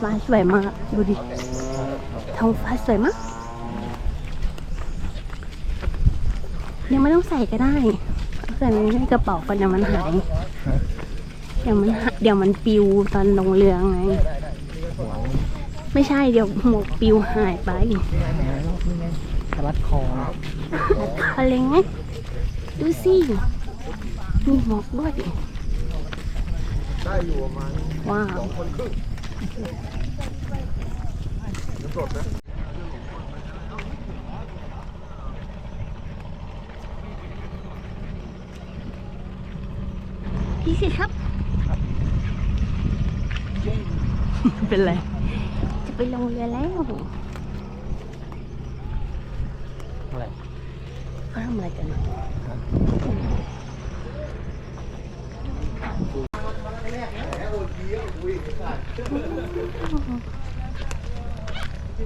ฟ้าสวยมาก ดูดิ ท้องฟ้าสวยมาก ยังไม่ต้องใส่ก็ได้ใส่ในกระเป๋าก่อนเดี๋ยวมันหาย เดี๋ยวมันเดี๋ยวมันปิวตอนลงเรือไง ไม่ใช่เดี๋ยวหมวกปิวหายไปสลัดคอคอะไรไงดูสิมีหมวกด้วยด้าว้าว สองคนครึ่งน้ำสดนะพี่สิครับ เป็นไร จะไปลงเรือแล้วอะไรเขาทำอะไรกัน ไ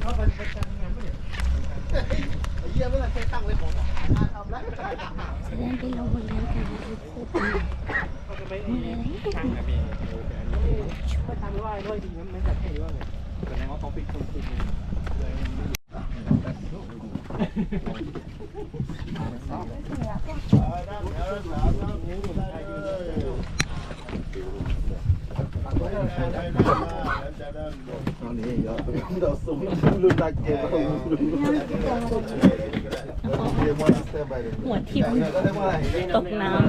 อ้เหี้ยไม่ได้ใช้ตั้งไว้ของทำแล้วจะได้ไปลงเรือกันทุกคนเรือแล้วตอนนี้เยอะเราสูงรุ่นตาเกมเรารุ่นเรียกว่าสเตปไปเลยหั วทิ่มก็เรียกว่าอะไรตกน้ำ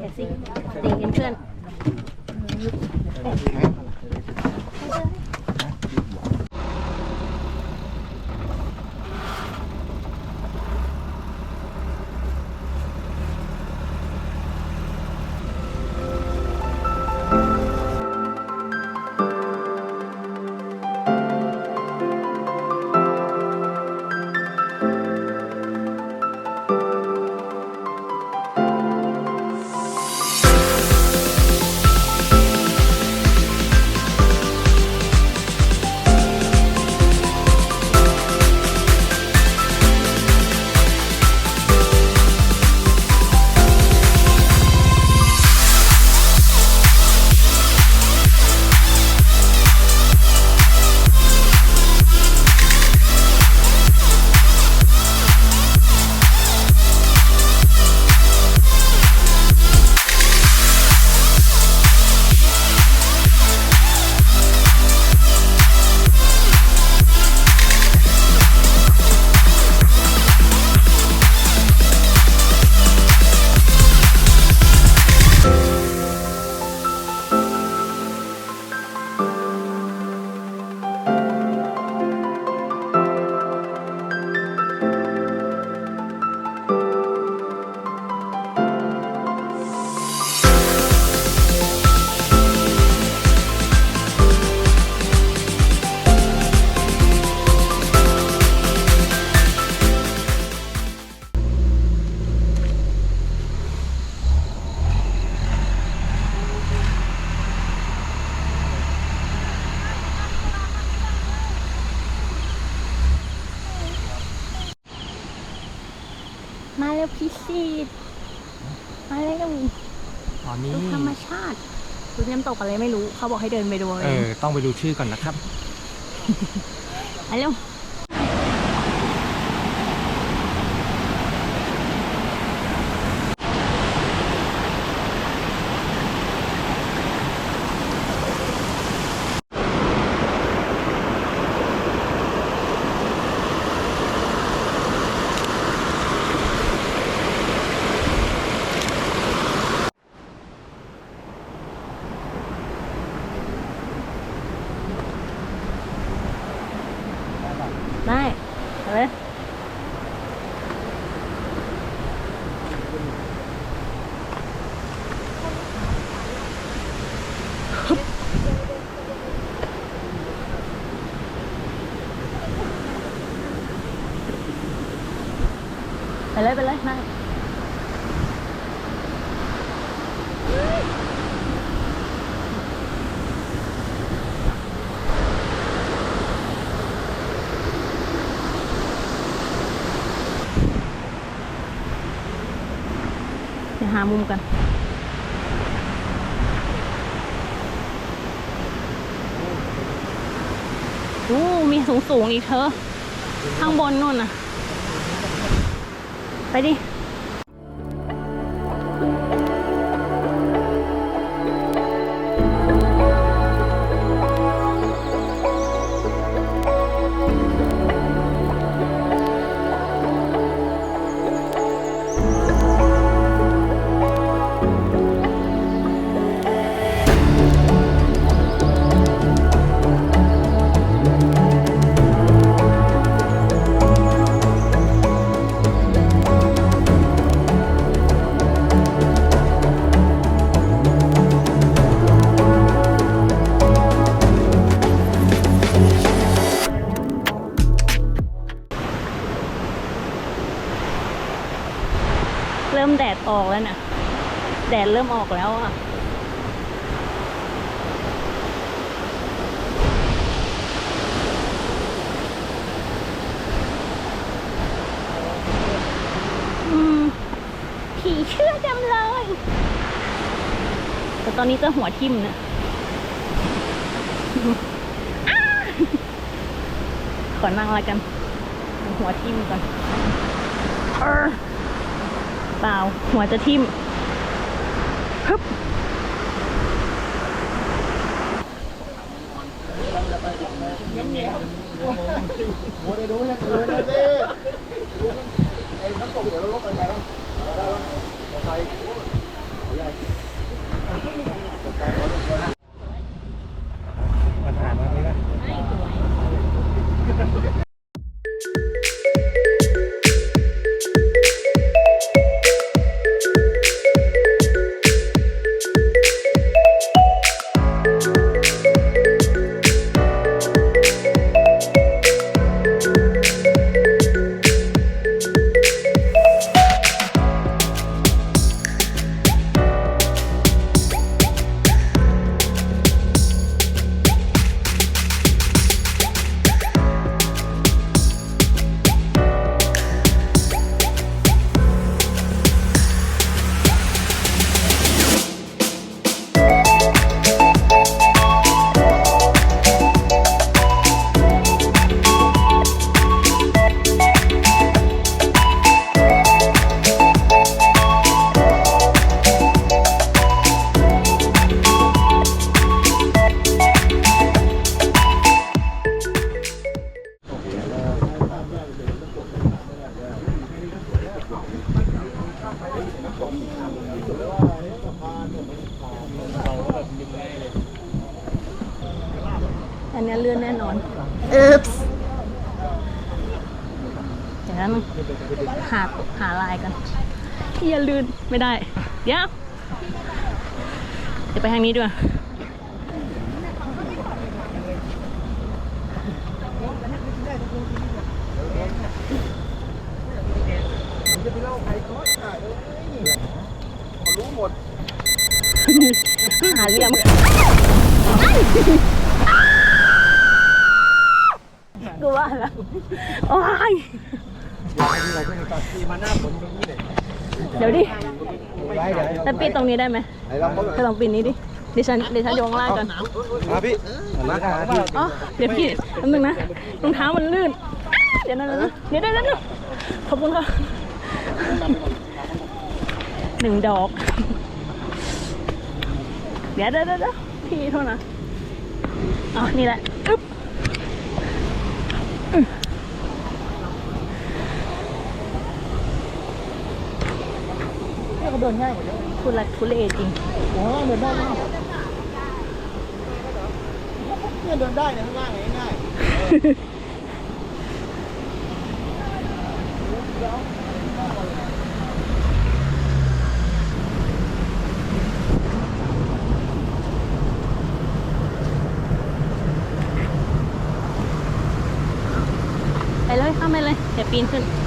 อย่าสิตีกันเพื่อน แล้วพี่ซีดมาแล้วตอนนี้ดูธรรมชาติดูน้ำตกอะไรไม่รู้ เขาบอกให้เดินไปดูเออ ต้องไปดูชื่อก่อนนะครับ ไปเร็ว ได้เอาเลย มุมกันโอ้มีสูงสูงอีกเธอ ข้างบนนู่นน่ะ ไปดิ เริ่มแดดออกแล้วนะแดดเริ่มออกแล้วอะอืมผีเชื่อจำเลย แต่ตอนนี้จะหัวทิ่มนะอ้าขอนั่งแล้วกัน หัวทิ่มก่อน เปล่า หัวจะทิ่มฮึบ ไม่ได้ เดี๋ยว เดี๋ยวไปทางนี้ด้วยรู้หมดหาเหลี่ยมกูว่าแล้ว โอ้ยมาหน้าฝนตรงนี้เลย เดี๋ยวดิไว้เดี๋ยวแล้วปิดตรงนี้ได้ไหมไหนลองเขาไปลองปิดนี้ดิดิฉันดิฉันโยงล่างกันมาพี่มาหาพี่อ๋อเดี๋ยวพี่แป๊บนึงนะรองเท้ามันลื่น เดี๋ยวนะนะเดี๋ยวเดี๋ยวเดี๋ยวขอบคุณค่ะหนึ่งดอก เดี๋ยวเดี๋ยวเดี๋ยวพี่โทษนะอ๋อนี่แหละอึ๊บอืม เนี่ยเขาเดินง่ายกว่าเดิมทุลักทุเลจริงอ๋อเดินได้ไหมเนี่ยเดินได้เนี่ยข้างล่างง่ายไปเลยเข้าไปเลย เดี๋ยวปีนขึ้น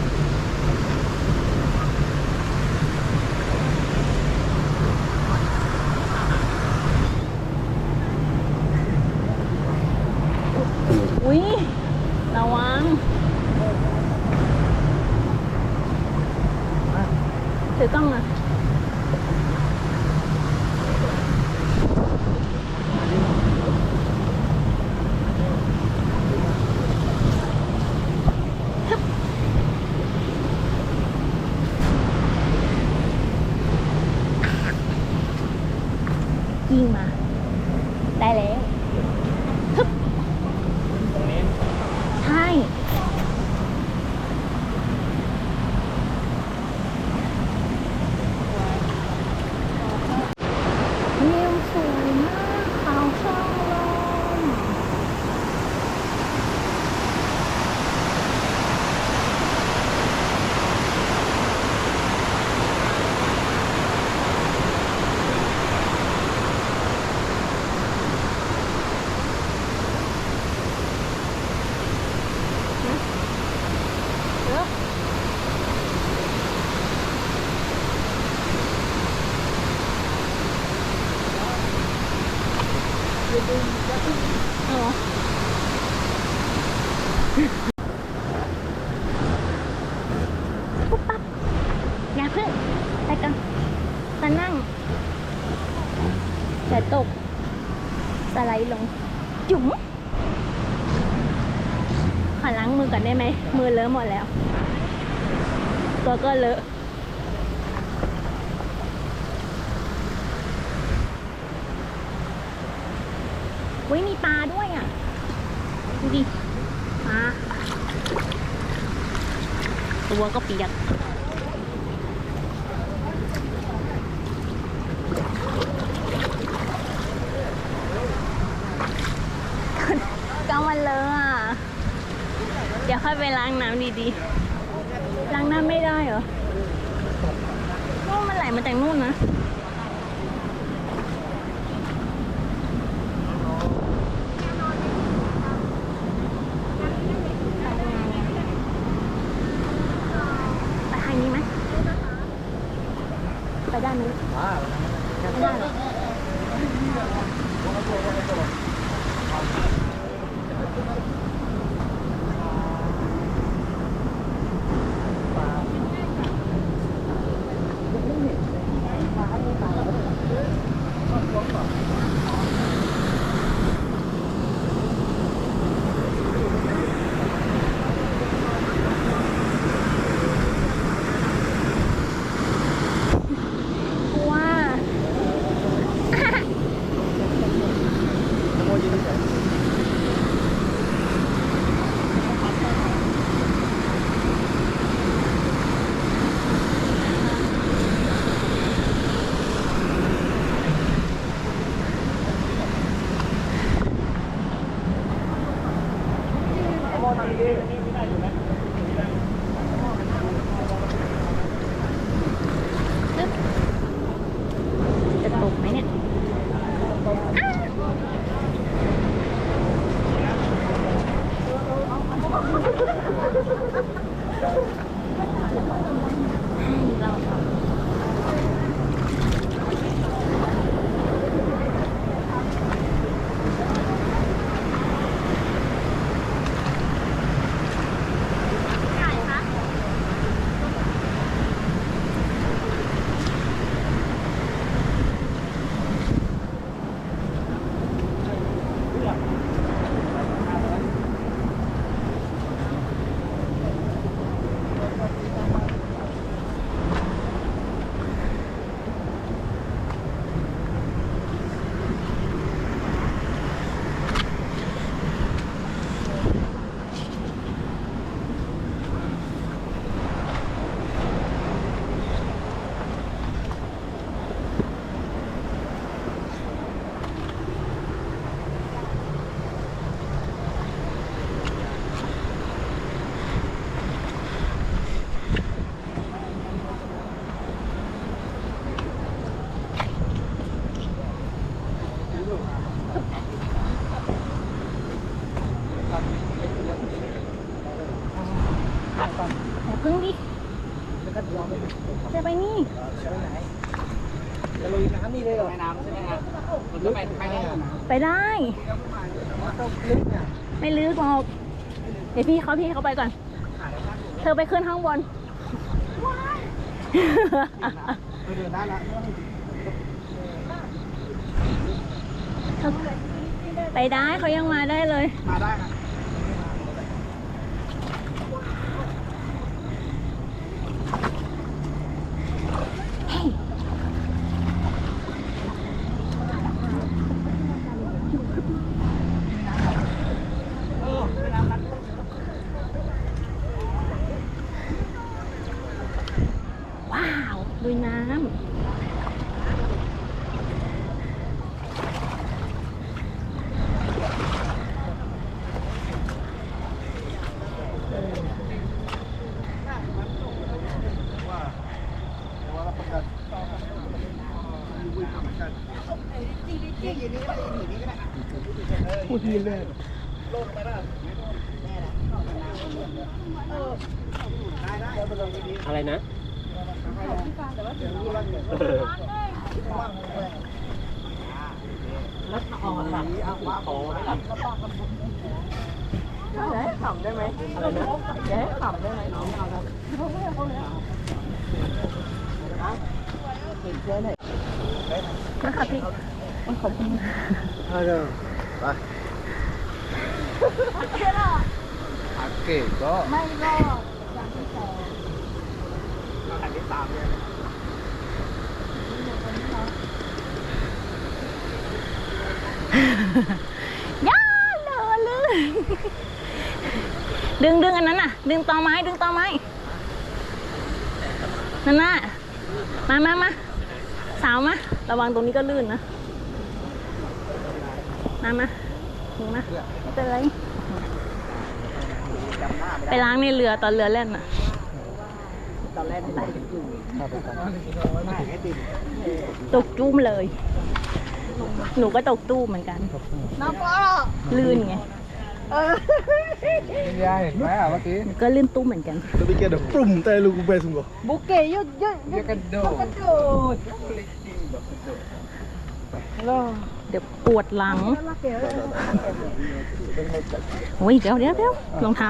อเลอะหมดแล้ว ตัวก็เลอะอุ้ยมีปลาด้วยอะ ดูดิ ปลา ตัวก็เปียกมันเลอะอะ เดี๋ยว ค่อยไปล้างน้ำดีๆ ล้างน้ำไม่ได้เหรอนู่นมันไหลมาจากนู่นนะ ไปได้ต้องลึกเนี่ยไม่ลึกหรอกเดี๋ยวพี่เขาพี่เขาไปก่อน เธอไปขึ้นข้างบนไปเดินได้ละไปได้เขายังมาได้เลย มาได้ค่ะ ลุยน้ำ พูดทีเลยอะไรนะ แล้วถ้าออนล่ะโตไหมล่ะ จะขำได้ไหมอะไรนะจะให้ขำได้ไหมน้องเอาครับเห็นเสื้อไหน นะคะพี่ขอบคุณ เอาเด้อไปอาเกะก็ ไม่รอด อันที่สามเนี่ยย่าเลอะเลยดึงดึงอันนั้นน่ะ ดึงตอไม้ ดึงตอไม้ นั่นน่ะ มามามาสาวมา ระวังตรงนี้ก็ลื่นนะ มามาถึงมาไม่เป็นไร ไปล้างในเรือตอนเรือแล่นน่ะ อนแรกไหนอยู่ครับไม่ให้ติดตกจุ้มเลย หนูก็ตกตู้เหมือนกัน น้ำปลาลื่นไงเออเป็นไงเห็นไหมอะเมื่อกี้ก็ลื่นตู้เหมือนกัน Tapi kita dah prum tak lu ku best sungguh. บุกเกยยยยกระโดดกระโดดเดี๋ยวปวดหลัง โอ้ยเดี๋ยวเดี๋ยวเดี๋ยวรองเท้า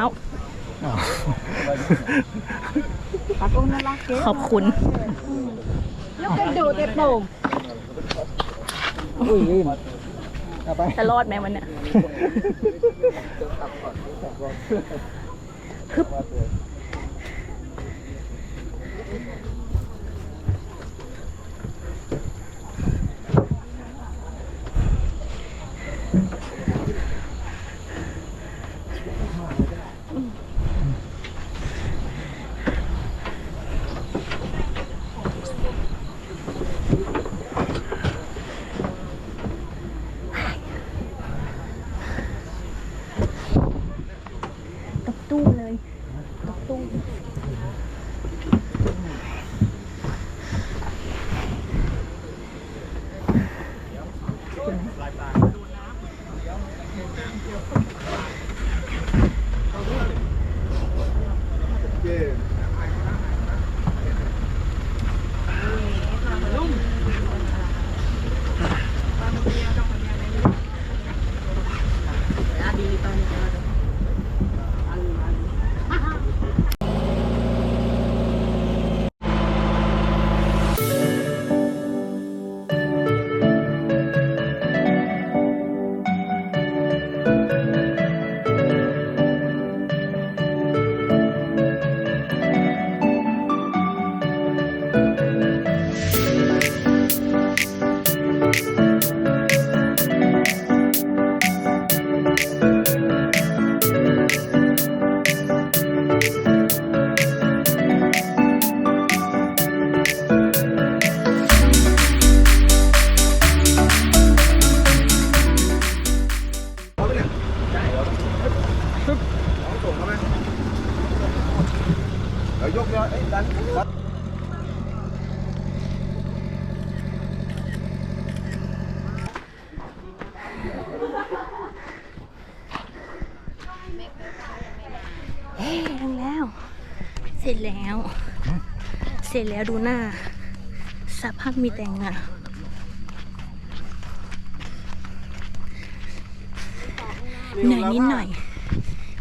ปากกงน่ารักเก๋ขอบคุณยกกระโดดแต่โป่งอุ้ยลื่นเอาไปจะรอดไหมวันเนี้ยฮึบ เสร็จแล้วดูหน้าสภาพมีแต่งอะเหนื่อยนิดหน่อย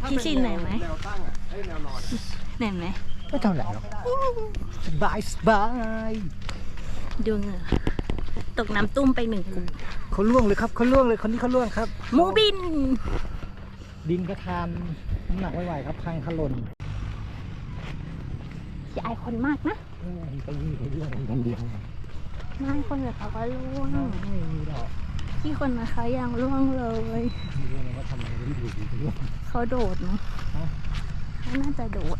พี่ชินเหนื่อยไหมแนวตั้งอะเอ้ยแนวนอนเหนื่อยไหมไม่เท่าไหร่หรอกสบายสบายดูเหงื่อตกน้ำตุ้มไปหนึ่งกลุ่มเขาล่วงเลยครับเขาล่วงเลยคนนี้เขาล่วงครับหมูบิน ดินก็ทานน้ำหนักไม่ไหวครับพังขล่นอย่าอาย คนมากนะเออไปยืดไปเรื่องกันเดียวไม่ให้คนแบบเขาก็ล่วงไม่มีหรอกที่คนนะคะยังล่วงเลยมีเรื่องว่าทำอะไรไม่ดีเรื่องเขาโดดมั้งฮะเขาน่าจะโดด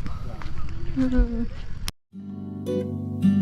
อืม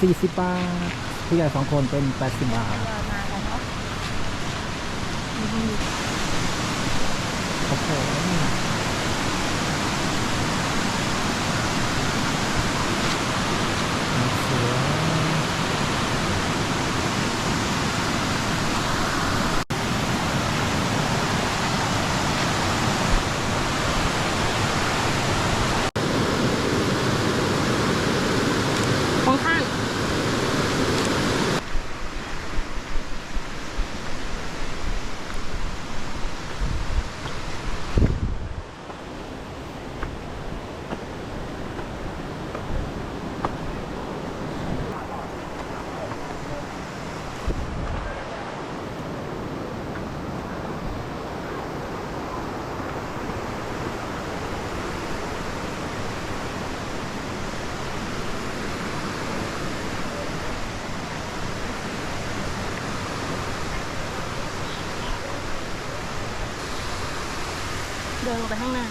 40 บาทผู้ใหญ่สองคนเป็น 80 บาท มากันเนาะ โอ้โหสวย ข้างข้าง เดินลงไปข้างหน้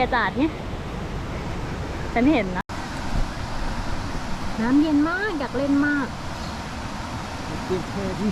กระจาดเนี่ยฉันเห็นนะ น้ำเย็นมาก อยากเล่นมากเก็บแค่ดิ